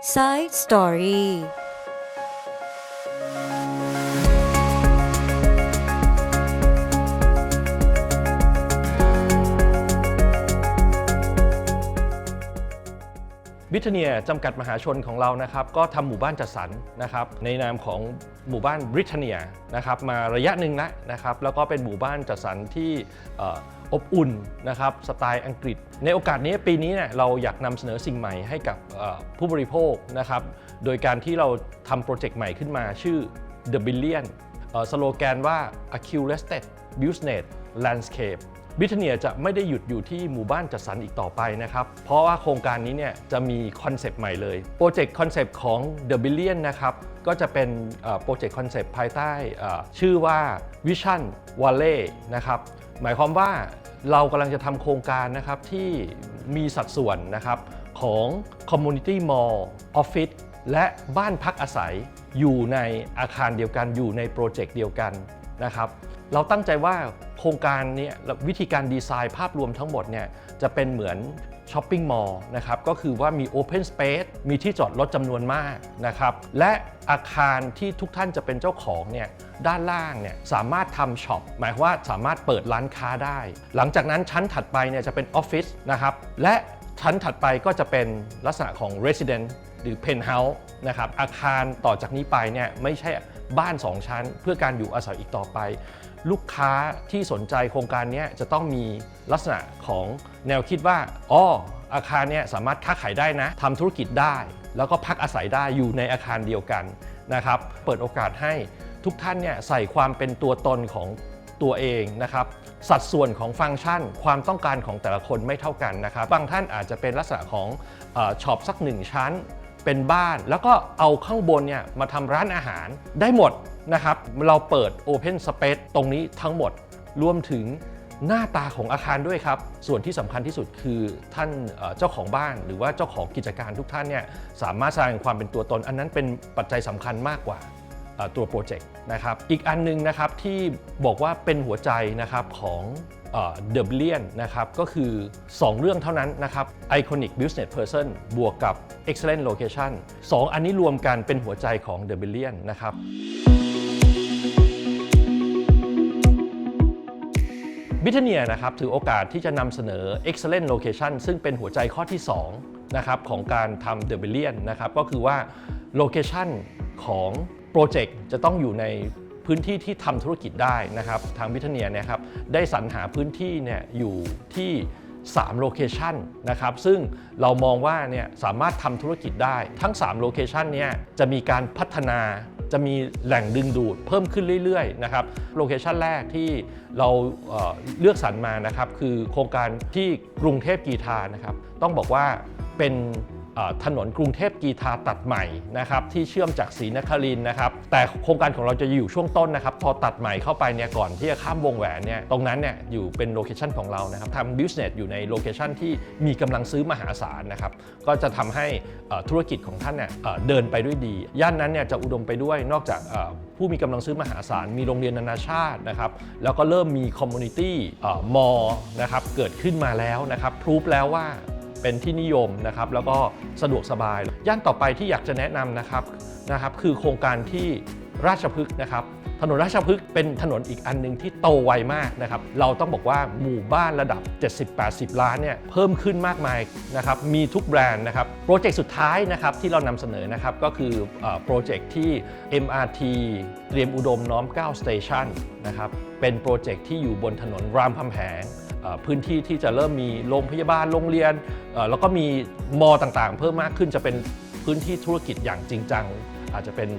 Side Story บิทเนียจำกัดมหาชนของเรานะครับก็ทำหมู่บ้านจัดสรรนะครับในนามของหมู่บ้านบริเทเนียนะครับมาระยะหนึ่งแล้วนะครับแล้วก็เป็นหมู่บ้านจัดสรรที่ออบอุ่นนะครับสไตล์อังกฤษ ในโอกาสนี้ปีนี้เนี่ยเราอยากนำเสนอสิ่งใหม่ให้กับผู้บริโภคนะครับโดยการที่เราทำโปรเจกต์ใหม่ขึ้นมาชื่อ The Billion สโลแกนว่า a c u r e s t e d Business Landscape บิทเนียจะไม่ได้หยุดอยู่ที่หมู่บ้านจัดสรรอีกต่อไปนะครับ เพราะว่าโครงการนี้เนี่ยจะมีคอนเซปต์ใหม่เลย โปรเจกต์คอนเซปต์ของ The Billion นะครับ ก็จะเป็นโปรเจกต์คอนเซปต์ภายใต้ชื่อว่า Vision Valley นะครับ หมายความว่าเรากำลังจะทำโครงการนะครับที่มีสัดส่วนนะครับของ Community Mall Office และบ้านพักอาศัยอยู่ในอาคารเดียวกันอยู่ในโปรเจกต์เดียวกัน นะครับเราตั้งใจว่าโครงการนี้วิธีการดีไซน์ภาพรวมทั้งหมดเนี่ยจะเป็นเหมือนช้อปปิ้งมอลล์นะครับก็คือว่ามี Open Space มีที่จอดรถจำนวนมากนะครับและอาคารที่ทุกท่านจะเป็นเจ้าของเนี่ยด้านล่างเนี่ยสามารถทำช็อปหมายความว่าสามารถเปิดร้านค้าได้ หลังจากนั้นชั้นถัดไปเนี่ยจะเป็นออฟฟิศนะครับและชั้นถัดไปก็จะเป็นลักษณะของ Resident หรือ Penthouse นะครับอาคารต่อจากนี้ไปเนี่ยไม่ใช่ บ้าน 2 ชั้น เพื่อการอยู่อาศัยอีกต่อไป ลูกค้าที่สนใจโครงการนี้จะต้องมีลักษณะของแนวคิดว่าอ๋ออาคารเนี้สามารถค้าขายได้นะทำธุรกิจได้ แล้วก็พักอาศัยได้อยู่ในอาคารเดียวกันนะครับเปิดโอกาสให้ทุกท่านเนี่ยใส่ความเป็นตัวตนของตัวเองนะครับสัดส่วนของฟังก์ชันความต้องการของแต่ละคนไม่เท่ากันนะครับบางท่านอาจจะเป็นลักษณะของช็อปสักหนึ่งชั้น เป็นบ้าน แล้วก็เอาข้างบนเนี่ยมาทำร้านอาหารได้หมดนะครับ เราเปิด Open Space ตรงนี้ทั้งหมดรวมถึงหน้าตาของอาคารด้วยครับ ส่วนที่สำคัญที่สุดคือท่านเจ้าของบ้าน หรือว่าเจ้าของกิจการทุกท่านเนี่ยสามารถแสดงความเป็นตัวตน อันนั้นเป็นปัจจัยสำคัญมากกว่าตัวโปรเจกต์นะครับ อีกอันหนึงนะครับที่บอกว่าเป็นหัวใจนะครับของ เดอะบิเลียนนะครับก็คือ 2 เรื่องเท่านั้นนะครับ Iconic Business Person บวกกับ Excellent Location 2 อันนี้รวมกันเป็นหัวใจของ The Billion นะครับบิทเนียนะครับถือโอกาสที่จะนำเสนอ Excellent Location ซึ่งเป็นหัวใจข้อที่2นะครับของการทำ The Billion นะครับก็คือว่า Location ของโปรเจกต์จะต้องอยู่ในพื้นที่ที่ทำธุรกิจได้นะครับทางบิทเนียนะครับ ได้สรรหาพื้นที่เนี่ยอยู่ที่3โลเคชันนะครับซึ่งเรามองว่าเนี่ยสามารถทำธุรกิจได้ทั้ง3โลเคชันเนี่ยจะมีการพัฒนาจะมีแหล่งดึงดูดเพิ่มขึ้นเรื่อยๆนะครับโลเคชันแรกที่เราเเลือกสรรมานะครับคือโครงการที่กรุงเทพกีทานะครับต้องบอกว่าเป็น ถนนกรุงเทพกีทาตัดใหม่นะครับที่เชื่อมจากศรีนครินนะครับแต่โครงการของเราจะอยู่ช่วงต้นนะครับพอตัดใหม่เข้าไปเนี่ยก่อนที่จะข้ามวงแหวนเนี่ยตรงนั้นเนี่ยอยู่เป็นโลเคชันของเรานะครับทำบิสเนสอยู่ในโลเคชันที่มีกำลังซื้อมหาศาลนะครับก็จะทำให้ธุรกิจของท่านเนี่ยเดินไปด้วยดี ย่านนั้นเนี่ยจะอุดมไปด้วยนอกจากผู้มีกำลังซื้อมหาศาลมีโรงเรียนนานาชาตินะครับแล้วก็เริ่มมีคอมมูนิตี้มอลนะครับเกิดขึ้นมาแล้วนะครับพรูฟแล้วว่า เป็นที่นิยมนะครับแล้วก็สะดวกสบาย ย่านต่อไปที่อยากจะแนะนำนะครับนะครับ คือโครงการที่ราชพฤกษ์นะครับถนนราชพฤกษ์เป็นถนนอีกอันหนึงที่โตไวมากนะครับ เราต้องบอกว่าหมู่บ้านระดับ 70-80 ล้านเนี่ยเพิ่มขึ้นมากมายนะครับ มีทุกแบรนด์นะครับ โปรเจกต์สุดท้ายนะครับที่เรานำเสนอนะครับก็คือโปรเจกต์ที่ MRT เตรียมอุดมน้อม9 Station นะครับ เป็นโปรเจกต์ที่อยู่บนถนนรามคำแหง พื้นที่ที่จะเริ่มมีโรงพยาบาลโรงเรียน แล้วก็มีมอต่างๆ เพิ่มมากขึ้นจะเป็นพื้นที่ธุรกิจอย่างจริงจัง อาจจะเป็น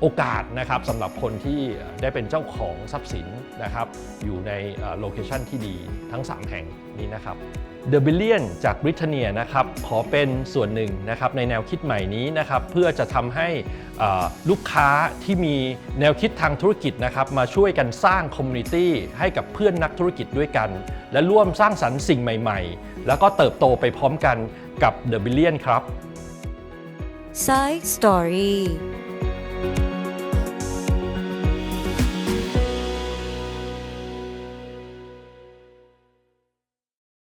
โอกาสนะครับสำหรับคนที่ได้เป็นเจ้าของทรัพย์สินนะครับอยู่ในโลเคชันที่ดีทั้ง 3 แห่งนี้นะครับ The Billion จากบริเทเนียนะครับขอเป็นส่วนหนึ่งนะครับในแนวคิดใหม่นี้นะครับเพื่อจะทำให้ลูกค้าที่มีแนวคิดทางธุรกิจนะครับมาช่วยกันสร้างคอมมูนิตี้ให้กับเพื่อนนักธุรกิจด้วยกัน และร่วมสร้างสรรค์สิ่งใหม่ ๆ แล้วก็เติบโตไปพร้อมกันกับ The Billion ครับ Side Story